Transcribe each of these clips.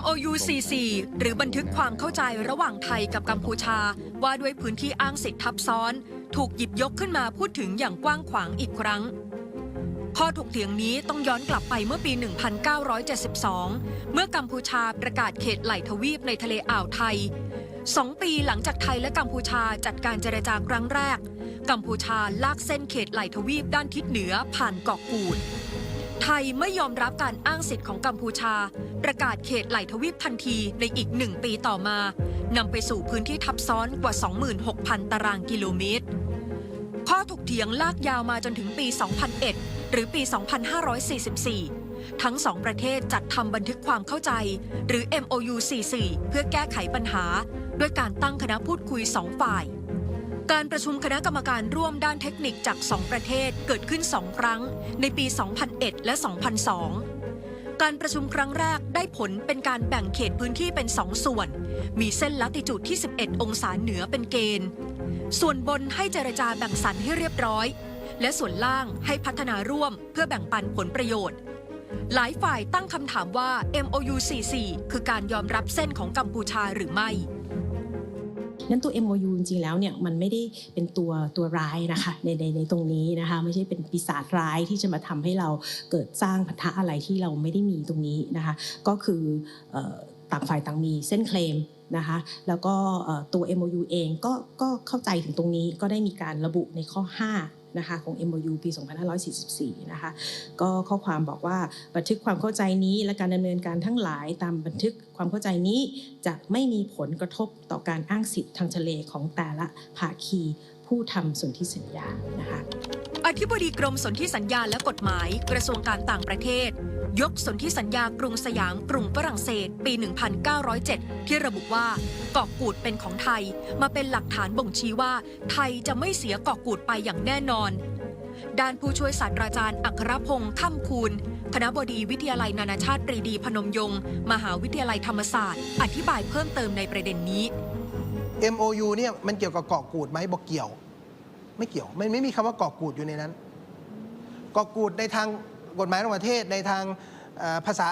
MOU 44หรือบันทึกความเข้าใจระหว่างไทยกับกัมพูชา ว่าด้วยพื้นที่อ้างสิทธิทับซ้อน ถูกหยิบยกขึ้นมาพูดถึงอย่างกว้างขวางอีกครั้ง ข้อถกเถียงนี้ต้องย้อนกลับไปเมื่อปี 1972 เมื่อกัมพูชาประกาศเขตไหลทวีปในทะเลอ่าวไทยสองปีหลังจากไทยและกัมพูชาจัดการเจรจาครั้งแรก กัมพูชาลากเส้นเขตไหลทวีปด้านทิศเหนือผ่านเกาะกูด ไทยไม่ยอมรับการอ้างสิทธิ์ของกัมพูชา ประกาศเขตไหลทวีปทันทีในอีกหนึ่งปีต่อมานำไปสู่พื้นที่ทับซ้อนกว่า 26,000 ตารางกิโลเมตร ข้อถกเถียงลากยาวมาจนถึงปี 2001 หรือปี 2544 ทั้งสองประเทศจัดทำบันทึกความเข้าใจ หรือ MOU 44 เพื่อแก้ไขปัญหา ด้วยการตั้งคณะพูดคุยสองฝ่าย การประชุมคณะกรรมการร่วมด้านเทคนิคจาก 2 ประเทศเกิดขึ้น 2 ครั้ง ในปี 2001 และ 2002 การประชุมครั้งแรกได้ผลเป็นการแบ่งเขตพื้นที่เป็น 2 ส่วน มีเส้นลัติจูดที่ 11 องศาเหนือเป็นเกณฑ์ ส่วนบนให้เจรจาแบ่งสรรให้เรียบร้อย และส่วนล่างให้พัฒนาร่วมเพื่อแบ่งปันผลประโยชน์ หลายฝ่ายตั้งคำถามว่า MOU 44 คือการยอมรับเส้นของกัมพูชาหรือไม่ นั้นตัว MOU จริงๆแล้วเนี่ยมันไม่ได้เป็นตัวตัวร้ายนะคะในในในตรงนี้นะคะไม่ใช่เป็นปีศาจร้ายที่จะมาทำให้เราเกิดสร้างพันธะอะไรที่เราไม่ได้มีตรงนี้นะคะก็คืออต่างฝ่ายต่างมีเส้นเคลมนะคะแล้วก็เอ่อตัว MOU เองก็ก็เข้าใจถึงตรงนี้ก็ได้มีการระบุในข้อ 5 นะคะของ MOU ปี 2544 นะคะก็ข้อความบอกว่าบันทึกความเข้าใจนี้และการดำเนินการทั้งหลายตามบันทึกความเข้าใจนี้จะไม่มีผลกระทบต่อการอ้างสิทธิ์ทางทะเลของแต่ละภาคีผู้ทำสนธิสัญญานะคะอธิบดีกรมสนธิสัญญาและกฎหมายกระทรวงการต่างประเทศ ยกสนธิสัญญากรุงสยามกรุงฝรั่งเศส ปี 1907 ที่ระบุว่าเกาะกูดเป็นของไทย มาเป็นหลักฐานบ่งชี้ว่า ไทยจะไม่เสียเกาะกูดไปอย่างแน่นอน ด้านผู้ช่วยศาสตราจารย์อัครพงษ์ค่ำคูณคณะบดีวิทยาลัยนานาชาติปรีดีพนมยงค์มหาวิทยาลัยธรรมศาสตร์ อธิบายเพิ่มเติมในประเด็นนี้ MOU เนี่ยมันเกี่ยวกับเกาะกูดไหมบอกเกี่ยว ไม่เกี่ยว มันไม่มีคำว่าเกาะกูดอยู่ในนั้น เกาะกูดในทาง กฎหมายระหว่างประเทศในทางภาษา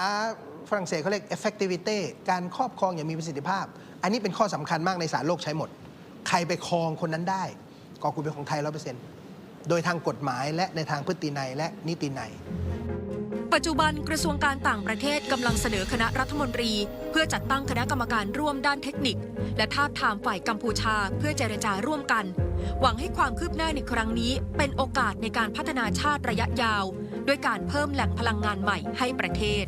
ฝรั่งเศสเขาเรียก effectivity การครอบครองอย่างมีประสิทธิภาพ อันนี้เป็นข้อสำคัญมากในสารโลกใช้หมด ใครไปครองคนนั้นได้กาะกูดเป็นของไทยร้อเปอร์เซ็นต์โดยทางกฎหมายและในทางพฤตินัยและนิตินัยปัจจุบันกระทรวงการต่างประเทศกำลังเสนอคณะรัฐมนตรี เพื่อจัดตั้งคณะกรรมการร่วมด้านเทคนิค และทาบทามฝ่ายกัมพูชาเพื่อเจรจาร่วมกัน หวังให้ความคืบหน้าในครั้งนี้ เป็นโอกาสในการพัฒนาชาติระยะยาว ด้วยการเพิ่มแหล่งพลังงานใหม่ให้ประเทศ